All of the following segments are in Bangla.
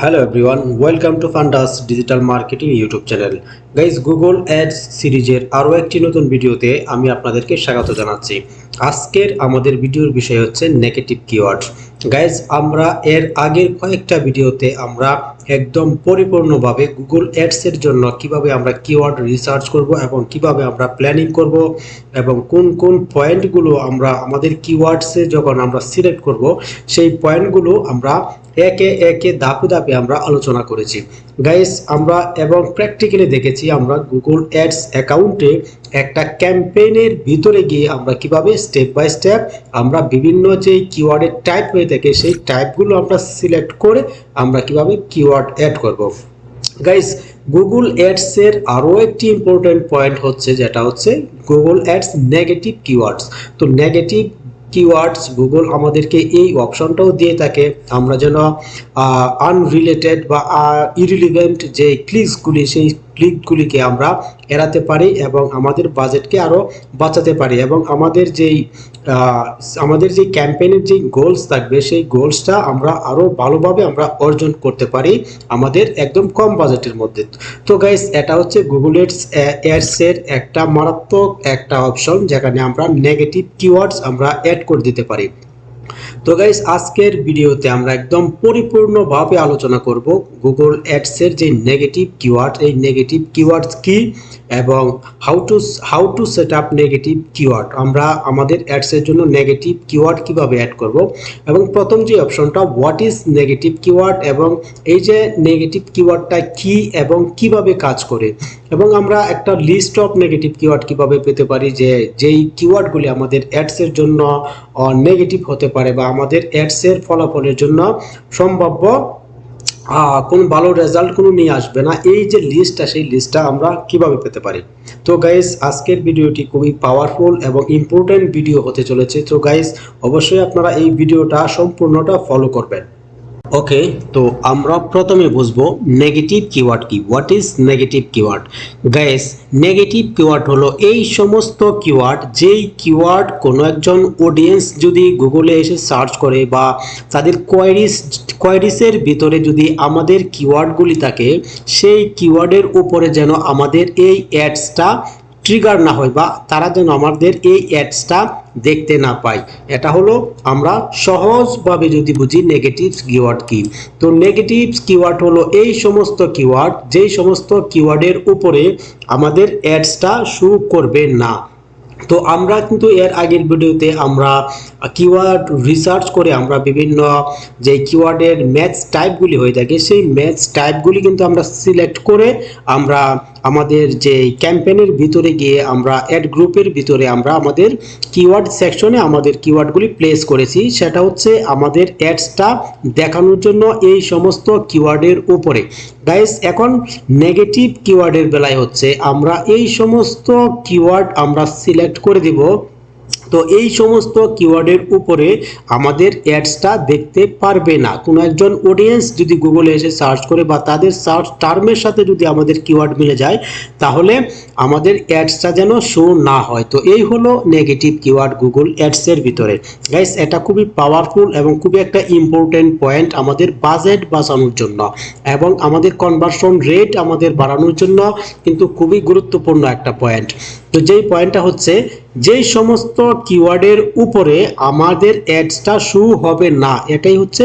Hello everyone welcome to Fundas digital marketing YouTube channel guys Google ads সিরিজের আরও একটি নতুন ভিডিওতে আমি আপনাদেরকে স্বাগত জানাচ্ছি। আজকের আমাদের ভিডিওর বিষয় হচ্ছে নেগেটিভ কিওয়ার্ড গাইজ আমরা এর আগের কয়েকটা ভিডিওতে আমরা একদম পরিপূর্ণভাবে গুগল অ্যাডসের জন্য কীভাবে আমরা কিওয়ার্ড রিসার্চ করব এবং কীভাবে আমরা প্ল্যানিং করব এবং কোন কোন পয়েন্টগুলো আমরা আমাদের কিওয়ার্ডসে যখন আমরা সিলেক্ট করব, সেই পয়েন্টগুলো আমরা একে একে ধাপে ধাপে আমরা আলোচনা করেছি। গাইস আমরা এবং প্র্যাকটিক্যালি দেখেছি আমরা গুগল অ্যাডস অ্যাকাউন্টে একটা ক্যাম্পেইনের ভিতরে গিয়ে আমরা কীভাবে স্টেপ বাই স্টেপ আমরা বিভিন্ন যে কিওয়ার্ডের টাইপ হয়ে থাকে সেই টাইপগুলো আমরা সিলেক্ট করে আমরা কীভাবে কিওয়ার্ড অ্যাড করব। গাইস গুগল অ্যাডসের আরও একটি ইম্পর্টেন্ট পয়েন্ট হচ্ছে যেটা হচ্ছে গুগল অ্যাডস নেগেটিভ কিওয়ার্ডস তো নেগেটিভ কিওয়ার্ডস গুগল আমাদেরকে এই অপশনটাও দিয়ে থাকে। আমরা যেন আনরিলেটেড বা ইরিলিভেন্ট যে ক্লিকসগুলি সেই ক্লিকগুলিকে আমরা এড়াতে পারি এবং আমাদের বাজেটকে আরও বাঁচাতে পারি এবং আমাদের যেই আমাদের যে ক্যাম্পেইনের যে গোলস থাকবে, সেই গোলসটা আমরা আরও ভালোভাবে আমরা অর্জন করতে পারি আমাদের একদম কম বাজেটের মধ্যে। তো গাইস এটা হচ্ছে গুগল এডস অ্যাডসের একটা মারাত্মক একটা অপশন যেখানে আমরা নেগেটিভ কিওয়ার্ডস আমরা অ্যাড করে দিতে পারি। তো গাইস আজকের ভিডিওতে আমরা একদম পরিপূর্ণভাবে আলোচনা করব গুগল অ্যাডসের যে নেগেটিভ কিওয়ার্ড এই নেগেটিভ কিওয়ার্ডস কি? এবং how to how to set up negative keyword আমরা আমাদের অ্যাডসের জন্য নেগেটিভ কিওয়ার্ড কীভাবে অ্যাড করব? এবং প্রথম যে অপশনটা হোয়াট ইজ নেগেটিভ কিওয়ার্ড এবং এই যে নেগেটিভ কিওয়ার্ডটা কি এবং কীভাবে কাজ করে? এবং আমরা একটা লিস্ট অফ নেগেটিভ কিওয়ার্ড কীভাবে পেতে পারি? যে, যেই কিওয়ার্ডগুলি আমাদের অ্যাডসের জন্য নেগেটিভ হতে পারে বা আমাদের অ্যাডসের ফলাফলের জন্য সম্ভাব্য কোনো ভালো রেজাল্ট কোনো নিয়ে আসবে না। এই যে লিস্টটা সেই লিস্টটা আমরা কীভাবে পেতে পারি? তো গাইজ আজকের ভিডিওটি খুবই পাওয়ারফুল এবং ইম্পর্টেন্ট ভিডিও হতে চলেছে। তো গাইজ অবশ্যই আপনারা এই ভিডিওটা সম্পূর্ণটা ফলো করবেন। ওকে তো আমরা প্রথমে বুঝব নেগেটিভ কিওয়ার্ড কি? What is negative keyword guys negative keyword হলো এই সমস্ত কিওয়ার্ড যেই কিওয়ার্ড কোনো একজন অডিয়েন্স যদি গুগলে এসে সার্চ করে বা তাদের কোয়ারিস কোয়ারিসের ভিতরে যদি আমাদের কিওয়ার্ডগুলি থাকে, সেই কিওয়ার্ডের উপরে যেন আমাদের এই অ্যাডসটা ট্রিগার না হয় বা তারা যেন আমাদের এই অ্যাডসটা দেখতে না পায় এটা হলো আমরা সহজভাবে যদি বুঝি নেগেটিভ কিওয়ার্ড কি। তো নেগেটিভ কিওয়ার্ড হলো এই সমস্ত কিওয়ার্ড যেই সমস্ত কিওয়ার্ডের উপরে আমাদের অ্যাডসটা শু করবে না। তো আমরা কিন্তু এর আগের ভিডিওতে আমরা কিওয়ার্ড রিসার্চ করে আমরা বিভিন্ন যে কিওয়ার্ডের ম্যাথস টাইপগুলি হয়ে থাকে, সেই ম্যাথস টাইপগুলি কিন্তু আমরা সিলেক্ট করে আমরা আমাদের যে ক্যাম্পেনের ভিতরে গিয়ে আমরা অ্যাড গ্রুপের ভিতরে আমরা আমাদের কিওয়ার্ড সেকশনে আমাদের কিওয়ার্ডগুলি প্লেস করেছি। সেটা হচ্ছে আমাদের অ্যাডসটা দেখানোর জন্য এই সমস্ত কিওয়ার্ডের উপরে। গাইস এখন নেগেটিভ কিওয়ার্ডের বেলায় হচ্ছে আমরা এই সমস্ত কিওয়ার্ড আমরা সিলেক্ট করে দিব। তো এই সমস্ত কিওয়ার্ডের উপরে আমাদের অ্যাডসটা দেখতে পারবে না। কোনো একজন অডিয়েন্স যদি গুগলে এসে সার্চ করে বা তাদের সার্চ টার্মের সাথে যদি আমাদের কিওয়ার্ড মিলে যায়, তাহলে আমাদের অ্যাডসটা যেন শো না হয়। তো এই হলো নেগেটিভ কিওয়ার্ড গুগল অ্যাডসের ভিতরে। গাইস এটা খুবই পাওয়ারফুল এবং খুবই একটা ইম্পর্টেন্ট পয়েন্ট আমাদের বাজেট বাঁচানোর জন্য এবং আমাদের কনভার্সন রেট আমাদের বাড়ানোর জন্য কিন্তু খুবই গুরুত্বপূর্ণ একটা পয়েন্ট তো যেই পয়েন্টটা হচ্ছে, যেই সমস্ত কিওয়ার্ডের উপরে আমাদের অ্যাডসটা শু হবে না, এটাই হচ্ছে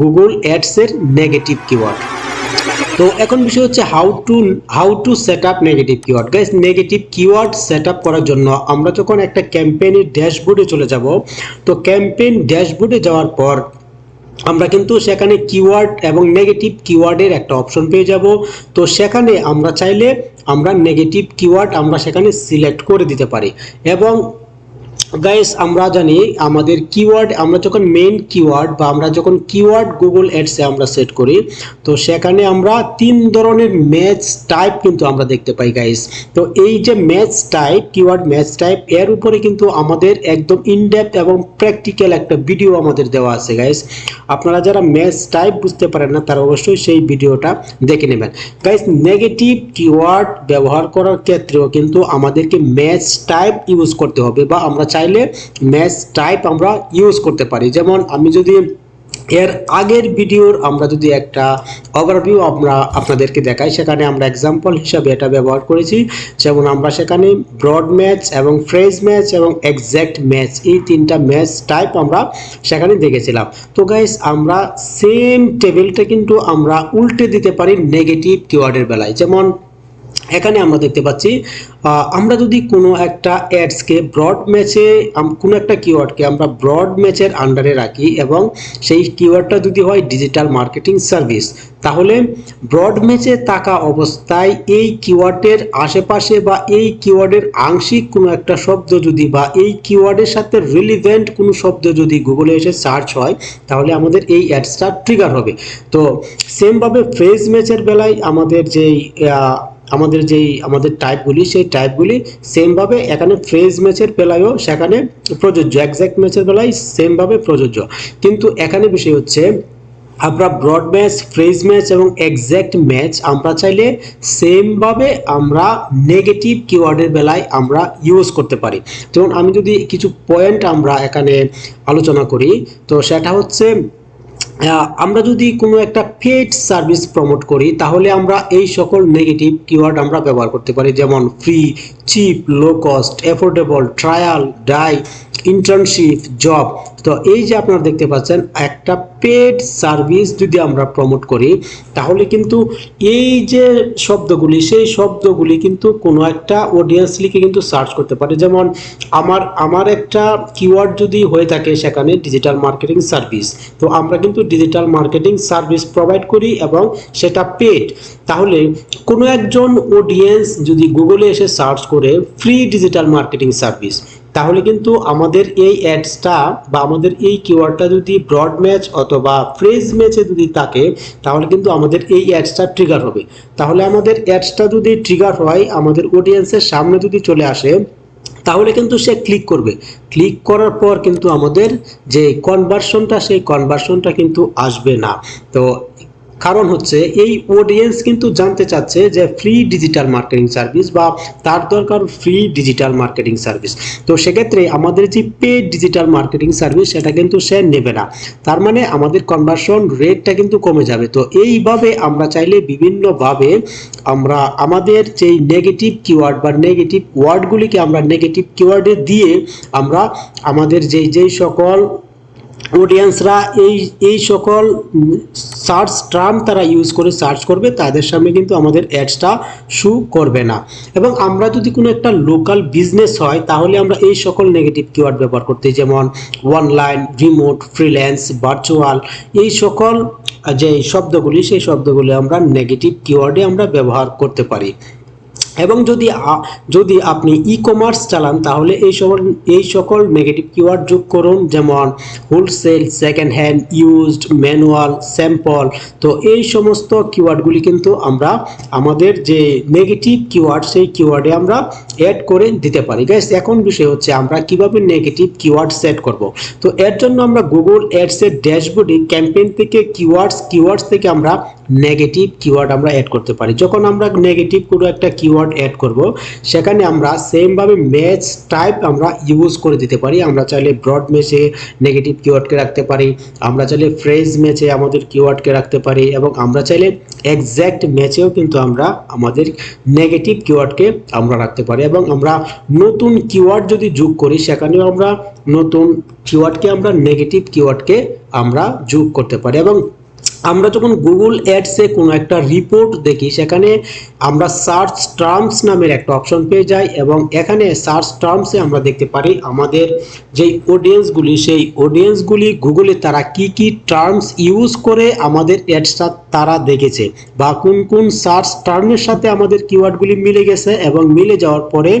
গুগল অ্যাডসের নেগেটিভ কিওয়ার্ড তো এখন বিষয় হচ্ছে how to how to set up negative keyword guys negative keyword set up করার জন্য আমরা যখন একটা ক্যাম্পেইনের ড্যাশবোর্ডে চলে যাব, তো ক্যাম্পেইন ড্যাশবোর্ডে যাওয়ার পর আমরা কিন্তু সেখানে কিওয়ার্ড এবং নেগেটিভ কিওয়ার্ডের একটা অপশন পেয়ে যাব। তো সেখানে আমরা চাইলে আমরা নেগেটিভ কিওয়ার্ড আমরা সেখানে সিলেক্ট করে দিতে পারি। এবং গাইস আমরা জানি আমাদের কিওয়ার্ড আমরা যখন মেইন কিওয়ার্ড বা আমরা যখন কিওয়ার্ড গুগল অ্যাডসে আমরা সেট করি, তো সেখানে আমরা তিন ধরনের ম্যাচ টাইপ কিন্তু আমরা দেখতে পাই গাইস তো এই যে ম্যাচ টাইপ কিওয়ার্ড ম্যাচ টাইপের উপরে কিন্তু আমাদের একদম ইনডেপথ এবং প্র্যাকটিক্যাল একটা ভিডিও আমাদের দেওয়া আছে গাইস আপনারা যারা ম্যাচ টাইপ বুঝতে পারেন না, তারা অবশ্যই সেই ভিডিওটা দেখে নেবেন। গাইস নেগেটিভ কিওয়ার্ড ব্যবহার করার ক্ষেত্রেও কিন্তু আমাদেরকে ম্যাচ টাইপ ইউজ করতে হবে বা আমরা চাইলে ম্যাচ টাইপ আমরা ইউজ করতে পারি। যেমন আমি যদি এর আগের ভিডিওর আমরা যদি একটা ওভারভিউ আমরা আপনাদেরকে দেখাই, সেখানে আমরা এক্সাম্পল হিসাবে এটা ব্যবহার করেছি। যেমন আমরা সেখানে ব্রড ম্যাচ এবং ফ্রেজ ম্যাচ এবং এক্স্যাক্ট ম্যাচ এই তিনটা ম্যাচ টাইপ আমরা সেখানে দেখেছিলাম। তো গাইস আমরা সেম টেবিলটা কিন্তু আমরা উল্টে দিতে পারি নেগেটিভ কিওয়ার্ডের বেলায়। যেমন এখানে আমরা দেখতে পাচ্ছি আমরা যদি কোনো একটা অ্যাডসকে ব্রড ম্যাচে কোনো একটা কিওয়ার্ডকে আমরা ব্রড ম্যাচের আন্ডারে রাখি এবং সেই কিওয়ার্ডটা যদি হয় ডিজিটাল মার্কেটিং সার্ভিস তাহলে ব্রড ম্যাচে থাকা অবস্থায় এই কিওয়ার্ডের আশেপাশে বা এই কিওয়ার্ডের আংশিক কোনো একটা শব্দ যদি বা এই কিওয়ার্ডের সাথে রিলিভেন্ট কোনো শব্দ যদি গুগলে এসে সার্চ হয়, তাহলে আমাদের এই অ্যাডসটা ট্রিগার হবে। তো সেমভাবে ফ্রেজ ম্যাচের বেলায় আমাদের যেই আমাদের যেই, আমাদের টাইপগুলি সেই টাইপগুলি সেমভাবে এখানে ফ্রেজ ম্যাচের বেলায়ও সেখানে প্রযোজ্য একজ্যাক্ট ম্যাচের বেলায় সেমভাবে প্রযোজ্য। কিন্তু এখানে বিষয় হচ্ছে, আমরা ব্রড ম্যাচ ফ্রেজ ম্যাচ এবং এক্স্যাক্ট ম্যাচ আমরা চাইলে সেমভাবে আমরা নেগেটিভ কিওয়ার্ডের বেলায় আমরা ইউজ করতে পারি। যেমন আমি যদি কিছু পয়েন্ট আমরা এখানে আলোচনা করি, তো সেটা হচ্ছে আমরা যদি কোনো একটা পেড সার্ভিস প্রমোট করি, তাহলে আমরা এই সকল নেগেটিভ কিওয়ার্ড আমরা ব্যবহার করতে পারি, যেমন free cheap low cost affordable trial DIY internship job তো এই যে আপনারা দেখতে পাচ্ছেন, একটা পেড সার্ভিস যদি আমরা প্রমোট করি, তাহলে কিন্তু এই যে শব্দগুলি, সেই শব্দগুলি কিন্তু কোনো একটা অডিয়েন্স লিখে কিন্তু সার্চ করতে পারে। যেমন আমার আমার একটা কিওয়ার্ড যদি হয়ে থাকে সেখানে ডিজিটাল মার্কেটিং সার্ভিস তো আমরা কিন্তু ডিজিটাল মার্কেটিং সার্ভিস প্রোভাইড করি এবং সেটা পেড তাহলে কোনো একজন অডিয়েন্স যদি গুগলে এসে সার্চ করে ফ্রি ডিজিটাল মার্কেটিং সার্ভিস তাহলে কিন্তু আমাদের এই অ্যাডসটা বা আমাদের এই কিওয়ার্ডটা যদি ব্রড ম্যাচ অথবা ফ্রেজ ম্যাচে যদি থাকে, তাহলে কিন্তু আমাদের এই অ্যাডসটা ট্রিগার হবে। তাহলে আমাদের অ্যাডসটা যদি ট্রিগার হয়, আমাদের অডিয়েন্সের সামনে যদি চলে আসে তাহলে কিন্তু সে ক্লিক করবে। ক্লিক করার পর কিন্তু আমাদের যে কনভার্সনটা সেই কনভার্সনটা কিন্তু আসবে না। তো কারণ হচ্ছে এই অডিয়েন্স কিন্তু জানতে চাচ্ছে যে ফ্রি ডিজিটাল মার্কেটিং সার্ভিস বা তার দরকার ফ্রি ডিজিটাল মার্কেটিং সার্ভিস তো সেক্ষেত্রে আমাদের যে পেড ডিজিটাল মার্কেটিং সার্ভিস সেটা কিন্তু সে নেবে না। তার মানে আমাদের কনভার্সন রেটটা কিন্তু কমে যাবে। তো এইভাবে আমরা চাইলে বিভিন্নভাবে আমরা আমাদের যেই নেগেটিভ কিওয়ার্ড বা নেগেটিভ ওয়ার্ডগুলিকে আমরা নেগেটিভ কিওয়ার্ডে দিয়ে আমরা আমাদের যেই যেই সকল অডিয়েন্সরা এই এই সকল সার্চ টার্ম তারা ইউজ করে সার্চ করবে, তাদের সামনে কিন্তু আমাদের অ্যাডসটা শু করবে না। এবং আমরা যদি কোনো একটা লোকাল বিজনেস হয়, তাহলে আমরা এই সকল নেগেটিভ কিওয়ার্ড ব্যবহার করতে যেমন অনলাইন রিমোট ফ্রিল্যান্স ভার্চুয়াল এই সকল, যে শব্দগুলি, সেই শব্দগুলি আমরা নেগেটিভ কিওয়ার্ডে আমরা ব্যবহার করতে পারি। এবং যদি যদি আপনি ই কমার্স চালান, তাহলে এই সকল এই সকল নেগেটিভ কিওয়ার্ড যোগ করুন, যেমন wholesale second hand used manual sample তো এই সমস্ত কিওয়ার্ডগুলি কিন্তু আমরা, আমাদের যে নেগেটিভ কিওয়ার্ড সেই কিওয়ার্ডে আমরা অ্যাড করে দিতে পারি। গাইস এখন বিষয় হচ্ছে আমরা কীভাবে নেগেটিভ কিওয়ার্ড সেট করব? তো এর জন্য আমরা গুগল অ্যাডসের ড্যাশবোর্ডে ক্যাম্পেইন থেকে কিওয়ার্ডস কিওয়ার্ডস থেকে আমরা নেগেটিভ কিওয়ার্ড আমরা অ্যাড করতে পারি। যখন আমরা নেগেটিভ কোনো একটা কিওয়ার্ড অ্যাড করব, সেখানে আমরা সেমভাবে ম্যাচ টাইপ আমরা ইউজ করে দিতে পারি। আমরা চাইলে ব্রড ম্যাচে নেগেটিভ কিওয়ার্ডকে রাখতে পারি, আমরা চাইলে ফ্রেজ ম্যাচে আমাদের কিওয়ার্ডকে রাখতে পারি, এবং আমরা চাইলে এক্স্যাক্ট ম্যাচেও কিন্তু আমরা আমাদের নেগেটিভ কিওয়ার্ডকে আমরা রাখতে পারি। এবং আমরা নতুন কিওয়ার্ড যদি যোগ করি, সেখানেও আমরা নতুন কিওয়ার্ডকে আমরা নেগেটিভ কিওয়ার্ডকে আমরা যোগ করতে পারি। এবং আমরা যখন গুগল অ্যাডসে কোনো একটা রিপোর্ট দেখি, সেখানে আমরা সার্চ টার্মস নামের একটা অপশন পেয়ে যাই এবং এখানে সার্চ টার্মসে আমরা দেখতে পারি আমাদের যেই অডিয়েন্সগুলি সেই অডিয়েন্সগুলি গুগলে তারা কি কি টার্মস ইউজ করে আমাদের অ্যাডসটা তারা দেখেছে বা কোন কোন সার্চ টার্মের সাথে আমাদের কিওয়ার্ডগুলি মিলে গেছে এবং মিলে যাওয়ার পরে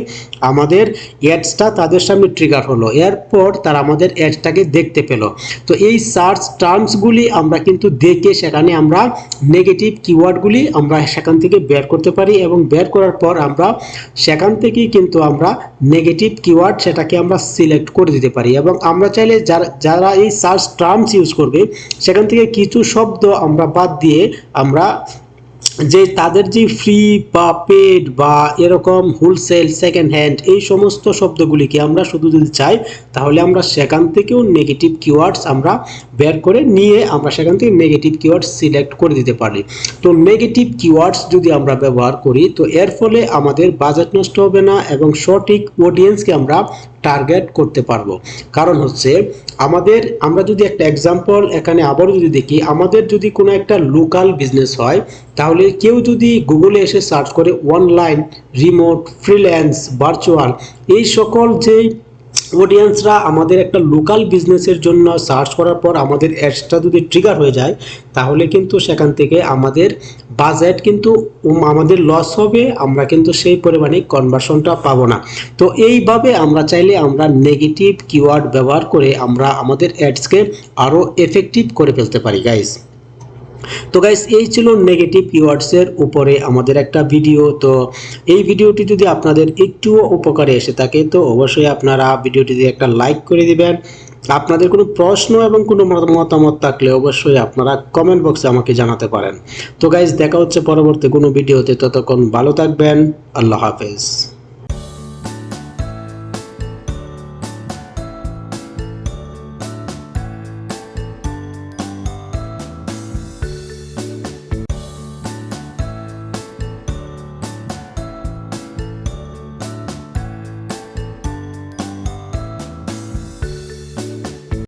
আমাদের অ্যাডসটা তাদের সামনে ট্রিগার হলো। এরপর তারা আমাদের অ্যাডসটাকে দেখতে পেল। তো এই সার্চ টার্মসগুলি আমরা কিন্তু দেখে সেখানে আমরা নেগেটিভ কিওয়ার্ডগুলি আমরা সেখান থেকে বের করতে পারি এবং বের করার পর আমরা সেখান থেকেই কিন্তু আমরা নেগেটিভ কিওয়ার্ড সেটাকে আমরা সিলেক্ট করে দিতে পারি। এবং আমরা চাইলে যারা যারা এই সার্চ টার্মস ইউজ করবে, সেখান থেকে কিছু শব্দ আমরা বাদ দিয়ে আমরা যে তাদের যে ফ্রি বা পেড বা এরকম হোলসেল সেকেন্ড হ্যান্ড এই সমস্ত শব্দগুলিকে আমরা শুধু যদি চাই, তাহলে আমরা সেখান থেকেও নেগেটিভ কিওয়ার্ডস আমরা বের করে নিয়ে আমরা সেখান থেকে নেগেটিভ কিওয়ার্ডস সিলেক্ট করে দিতে পারি তো নেগেটিভ কিওয়ার্ডস যদি আমরা ব্যবহার করি, তো এর ফলে আমাদের বাজেট নষ্ট হবে না এবং সঠিক অডিয়েন্সকে আমরা টার্গেট করতে পারব। কারণ হচ্ছে, আমাদের, আমরা যদি একটা এক্সাম্পল এখানে আবারও যদি দেখি, আমাদের যদি কোনো একটা লোকাল বিজনেস হয়, তাহলে কেউ যদি গুগলে এসে সার্চ করে অনলাইন রিমোট ফ্রিল্যান্স ভার্চুয়াল এই সকল যেই অডিয়েন্সরা আমাদের একটা লোকাল বিজনেসের জন্য সার্চ করার পর আমাদের অ্যাডসটা যদি ট্রিগার হয়ে যায়, তাহলে কিন্তু সেখান থেকে আমাদের বাজেট কিন্তু আমাদের লস হবে, আমরা কিন্তু সেই পরিমাণে কনভার্সনটা পাবো না। তো এইভাবে আমরা চাইলে আমরা নেগেটিভ কিওয়ার্ড ব্যবহার করে আমরা আমাদের অ্যাডসকে আরও এফেক্টিভ করে ফেলতে পারি গাইস তো গাইস এই ছিল নেগেটিভ কিওয়ার্ডসের উপরে আমাদের একটা ভিডিও তো এই ভিডিওটি যদি আপনাদের একটুও উপকারে এসে থাকে, তো অবশ্যই আপনারা ভিডিওটিতে একটা লাইক করে দিবেন। আপনাদের কোনো প্রশ্ন এবং কোনো মত- মতামত থাকলে অবশ্যই আপনারা কমেন্ট বক্সে আমাকে জানাতে পারেন। তো গাইস দেখা হচ্ছে পরবর্তী কোনো ভিডিওতে ততক্ষণ ভালো থাকবেন। আল্লাহ হাফেজ।